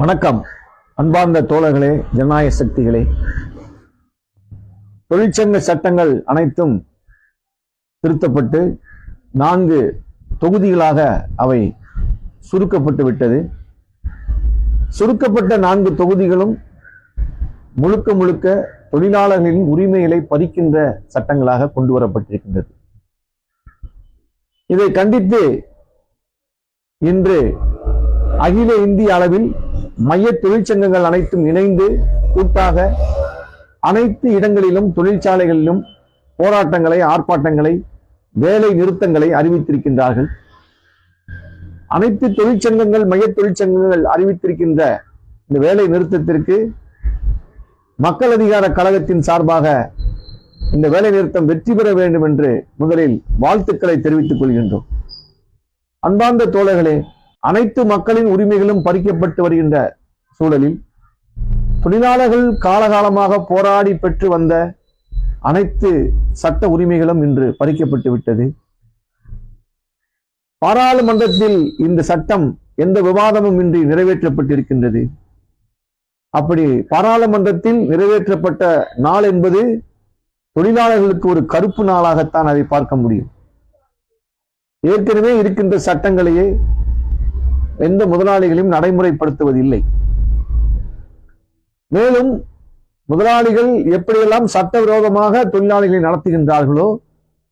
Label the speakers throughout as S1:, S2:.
S1: வணக்கம். அன்பார்ந்த தோழர்களே ஜனநாயக சக்திகளே. தொழிற்சங்க சட்டங்கள் அனைத்தும் திருத்தப்பட்டு நான்கு தொகுதிகளாக அவை சுருக்கப்பட்டு விட்டது. சுருக்கப்பட்ட நான்கு தொகுதிகளும் முழுக்க முழுக்க தொழிலாளர்களின் உரிமைகளை பறிக்கின்ற சட்டங்களாக கொண்டு வரப்பட்டிருக்கின்றது. இதை கண்டித்து இன்று அகில இந்திய அளவில் மைய தொழிற்சங்கங்கள் அனைத்தும் இணைந்து கூட்டாக அனைத்து இடங்களிலும் தொழிற்சாலைகளிலும் போராட்டங்களை ஆர்ப்பாட்டங்களை வேலை நிறுத்தங்களை அறிவித்திருக்கின்றார்கள். அனைத்து தொழிற்சங்கங்கள் மைய தொழிற்சங்கங்கள் அறிவித்திருக்கின்ற இந்த வேலை நிறுத்தத்திற்கு மக்கள் அதிகார கழகத்தின் சார்பாக இந்த வேலை நிறுத்தம் வெற்றி பெற வேண்டும் என்று முதலில் வாழ்த்துக்களை தெரிவித்துக் கொள்கின்றோம். அன்பார்ந்த தோழர்களே அனைத்து மக்களின் உரிமைகளும் பறிக்கப்பட்டு வருகின்ற சூழலில் தொழிலாளர்கள் காலகாலமாக போராடி பெற்று வந்த அனைத்து சட்ட உரிமைகளும் இன்று பறிக்கப்பட்டு விட்டது. பாராளுமன்றத்தில் இந்த சட்டம் எந்த விவாதமும் இன்றி நிறைவேற்றப்பட்டிருக்கின்றது. அப்படி பாராளுமன்றத்தில் நிறைவேற்றப்பட்ட நாள் என்பது தொழிலாளர்களுக்கு ஒரு கருப்பு நாளாகத்தான் அதை பார்க்க முடியும். ஏற்கனவே இருக்கின்ற சட்டங்களையே எந்த முதலாளிகளையும் நடைமுறைப்படுத்துவதில்லை. மேலும் முதலாளிகள் எப்படியெல்லாம் சட்டவிரோதமாக தொழிலாளிகளை நடத்துகின்றார்களோ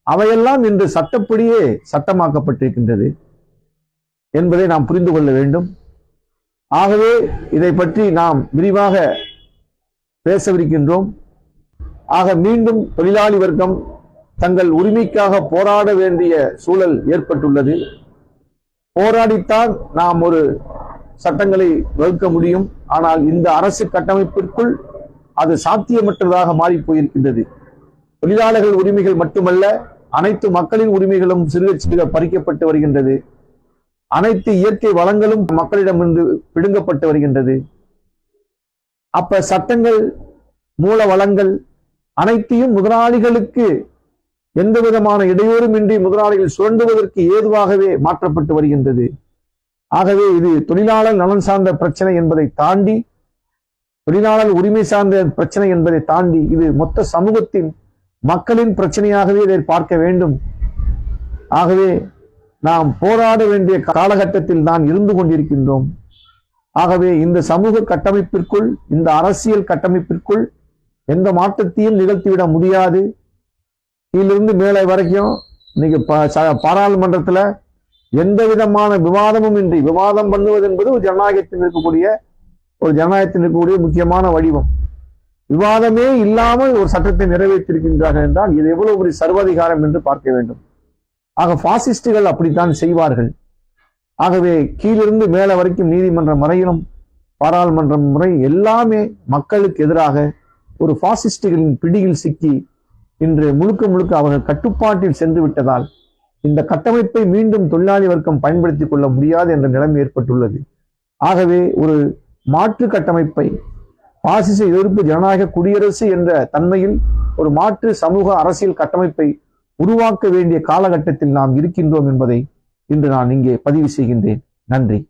S1: அவையெல்லாம் இன்று சட்டப்படியே சட்டமாக்கப்பட்டிருக்கின்றது என்பதை நாம் புரிந்து கொள்ள வேண்டும். ஆகவே இதை பற்றி நாம் விரிவாக பேசவிருக்கின்றோம். ஆக மீண்டும் தொழிலாளி வர்க்கம் தங்கள் உரிமைக்காக போராட வேண்டிய சூழல் ஏற்பட்டுள்ளது. போராடித்தான் நாம் ஒரு சட்டங்களை வகுக்க முடியும். ஆனால் இந்த அரசு கட்டமைப்பிற்குள் அது சாத்தியமற்றதாக மாறி போயிருக்கின்றது தொழிலாளர்கள் உரிமைகள் மட்டுமல்ல அனைத்து மக்களின் உரிமைகளும் சிறுக சிறுக பறிக்கப்பட்டு வருகின்றது. அனைத்து இயற்கை வளங்களும் மக்களிடமிருந்து பிடுங்கப்பட்டு வருகின்றது. அப்ப சட்டங்கள் மூல வளங்கள் அனைத்தையும் முதலாளிகளுக்கு எந்த விதமான இடையூறுமின்றி முதலாளிகள் சுரண்டுவதற்கு ஏதுவாகவே மாற்றப்பட்டு வருகின்றது. ஆகவே இது தொழிலாளர் நலன் சார்ந்த பிரச்சனை என்பதை தாண்டி தொழிலாளர் உரிமை சார்ந்த பிரச்சனை என்பதை தாண்டி இது மொத்த சமூகத்தின் மக்களின் பிரச்சனையாகவே இதை பார்க்க வேண்டும். ஆகவே நாம் போராட வேண்டிய காலகட்டத்தில் தான் இருந்து கொண்டிருக்கின்றோம். ஆகவே இந்த சமூக கட்டமைப்பிற்குள் இந்த அரசியல் கட்டமைப்பிற்குள் எந்த மாற்றத்தையும் நிகழ்த்திவிட முடியாது. கீழிருந்து மேலே வரைக்கும் இன்னைக்கு பாராளுமன்றத்தில் ச- எந்த விதமான விவாதமும் இன்றி விவாதம் பண்ணுவது என்பது ஒரு ஜனநாயகத்தில் இருக்கக்கூடிய ஒரு ஜனநாயகத்தில் இருக்கக்கூடிய முக்கியமான வடிவம். விவாதமே இல்லாமல் ஒரு சட்டத்தை நிறைவேற்றிருக்கின்றார்கள் என்றால் இது எவ்வளவு ஒரு சர்வாதிகாரம் என்று பார்க்க வேண்டும். ஆக பாசிஸ்டுகள் அப்படித்தான் செய்வார்கள். ஆகவே கீழிருந்து மேலே வரைக்கும் நீதிமன்றம் வரையிலும் பாராளுமன்றம் முறை எல்லாமே மக்களுக்கு எதிராக ஒரு பாசிஸ்டுகளின் பிடியில் சிக்கி இன்று முழுக்க முழுக்க அவர்கள் கட்டுப்பாட்டில் சென்று விட்டதால் இந்த கட்டமைப்பை மீண்டும் தொழிலாளி வர்க்கம் பயன்படுத்திக் கொள்ள முடியாது என்ற நிலைமை ஏற்பட்டுள்ளது. ஆகவே ஒரு மாற்று கட்டமைப்பை பாசிச எதிர்ப்பு ஜனநாயக குடியரசு என்ற தன்மையில் ஒரு மாற்று சமூக அரசியல் கட்டமைப்பை உருவாக்க வேண்டிய காலகட்டத்தில் நாம் இருக்கின்றோம் என்பதை இன்று நான் இங்கே பதிவு செய்கின்றேன். நன்றி.